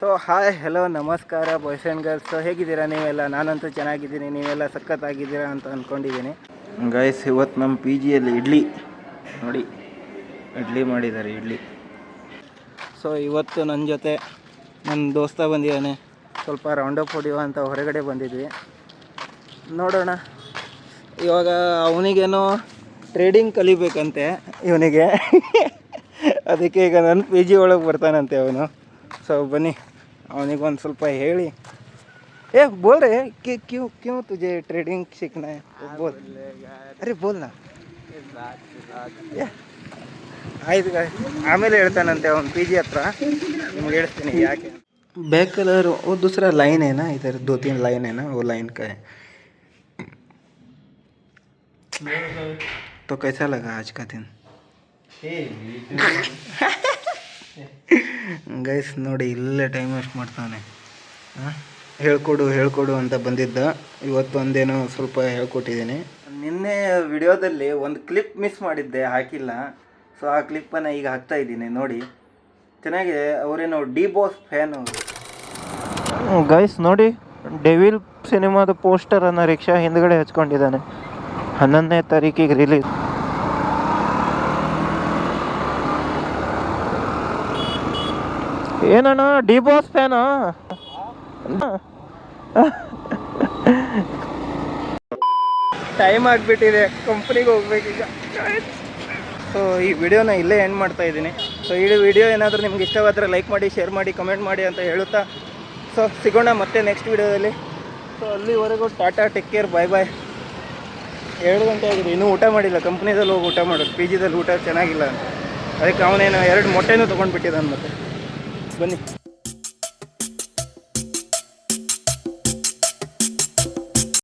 So hi hello ನಮಸ್ಕಾರ boys and girls so ಹೇಗಿದ್ದೀರಾ ನೀವೆಲ್ಲ? ನಾನಂತೂ ಚೆನ್ನಾಗಿದ್ದೀನಿ. ನೀವೆಲ್ಲ ಸಖತ್ತಾಗಿದ್ದೀರಾ ಅಂತ ಅಂದ್ಕೊಂಡಿದ್ದೀನಿ ಗೈಸ್ ಇವತ್ತು ನಮ್ಮ ಪಿ ಜಿಯಲ್ಲಿ ಇಡ್ಲಿ. ನೋಡಿ ಇಡ್ಲಿ ಮಾಡಿದ್ದಾರೆ ಇಡ್ಲಿ. ಸೊ ಇವತ್ತು ನನ್ನ ಜೊತೆ ನನ್ನ ದೋಸ್ತ ಬಂದಿದ್ದಾನೆ. ಸ್ವಲ್ಪ ರೌಂಡಪ್ ಹೊಡಿಯುವ ಅಂತ ಹೊರಗಡೆ ಬಂದಿದ್ವಿ. ನೋಡೋಣ. ಇವಾಗ ಅವನಿಗೇನೋ ಟ್ರೇಡಿಂಗ್ ಕಲಿಬೇಕಂತೆ ಇವನಿಗೆ. ಅದಕ್ಕೆ ಈಗ ನನ್ನ ಪಿ ಜಿ ಒಳಗೆ ಬರ್ತಾನಂತೆ ಅವನು. ಸೊ ಬನ್ನಿ. ಅವನಿಗೆ ಒಂದು ಸ್ವಲ್ಪ ಹೇಳಿ ಏ ಬೋಲ್ ರೇ कि क्यों क्यों तुझे ट्रेडिंग सीखना है बोल अरे बोल ना ಏ, ಆಯ್ತು guys. ಆಮೇಲೆ ಹೇಳ್ತಾನಂತೆ ಅವ್ನು ಪಿ ಜಿ ಹತ್ರ ನಿಮ್ಗೆ ಹೇಳ್ತೀನಿ ಯಾಕೆ बैक कलर वो दूसरा लाइन है ना इधर दो तीन लाइन है ना वो लाइन का है तो कैसा लगा आज का दिन ಗೈಸ್ ನೋಡಿ, ಇಲ್ಲೇ ಟೈಮ್ ವೇಸ್ಟ್ ಮಾಡ್ತಾನೆ. ಹೇಳ್ಕೊಡು ಹೇಳ್ಕೊಡು ಅಂತ ಬಂದಿದ್ದ. ಇವತ್ತು ಒಂದೇನೋ ಸ್ವಲ್ಪ ಹೇಳ್ಕೊಟ್ಟಿದ್ದೀನಿ. ನಿನ್ನೆ ವಿಡಿಯೋದಲ್ಲಿ ಒಂದು ಕ್ಲಿಪ್ ಮಿಸ್ ಮಾಡಿದ್ದೆ, ಹಾಕಿಲ್ಲ. ಸೊ ಆ ಕ್ಲಿಪ್ಪನ್ನು ಈಗ ಹಾಕ್ತಾ ಇದ್ದೀನಿ, ನೋಡಿ. ಚೆನ್ನಾಗಿದೆ. ಅವರೇನೋ ಡಿ ಬಾಸ್ ಫ್ಯಾನ್ ಅವರು. ಗೈಸ್ ನೋಡಿ ಡೆವಿಲ್ ಸಿನಿಮಾದ ಪೋಸ್ಟರನ್ನು ರಿಕ್ಷಾ ಹಿಂದ್ಗಡೆ ಹಚ್ಕೊಂಡಿದ್ದಾನೆ. ಹನ್ನೊಂದನೇ ತಾರೀಕಿಗೆ ರಿಲೀಸ್ ಏನಣ್ಣ, ಡಿ ಬಾಸ್ ಫ್ಯಾನ? ಟೈಮ್ ಆಗಿಬಿಟ್ಟಿದೆ, ಕಂಪ್ನಿಗೆ ಹೋಗ್ಬೇಕೀಗ ಸೊ ಈ ವಿಡಿಯೋನ ಇಲ್ಲೇ ಎಂಡ್ ಮಾಡ್ತಾ ಇದ್ದೀನಿ. ಸೊ ಈ ವಿಡಿಯೋ ಏನಾದರೂ ನಿಮ್ಗೆ ಇಷ್ಟವಾದರೆ ಲೈಕ್ ಮಾಡಿ ಶೇರ್ ಮಾಡಿ ಕಮೆಂಟ್ ಮಾಡಿ ಅಂತ ಹೇಳುತ್ತಾ? ಸೊ ಸಿಗೋಣ ಮತ್ತೆ ನೆಕ್ಸ್ಟ್ ವಿಡಿಯೋದಲ್ಲಿ. ಸೊ ಅಲ್ಲಿವರೆಗೂ tata take care bye bye ಎರಡು ಗಂಟೆ ಆಗಿದೆ, ಇನ್ನೂ ಊಟ ಮಾಡಿಲ್ಲ. ಕಂಪ್ನಿದಲ್ಲಿ ಹೋಗಿ ಊಟ ಮಾಡೋದು ಪಿ ಜಿದಲ್ಲಿ ಊಟ ಚೆನ್ನಾಗಿಲ್ಲ ಅಂತ. ಅದಕ್ಕೆ ಅವನೇನು ಎರಡು ಮೊಟ್ಟೆನೂ ತೊಗೊಂಡ್ಬಿಟ್ಟಿದ್ದಾನೆ ಮತ್ತೆ. ಬನ್ನಿ.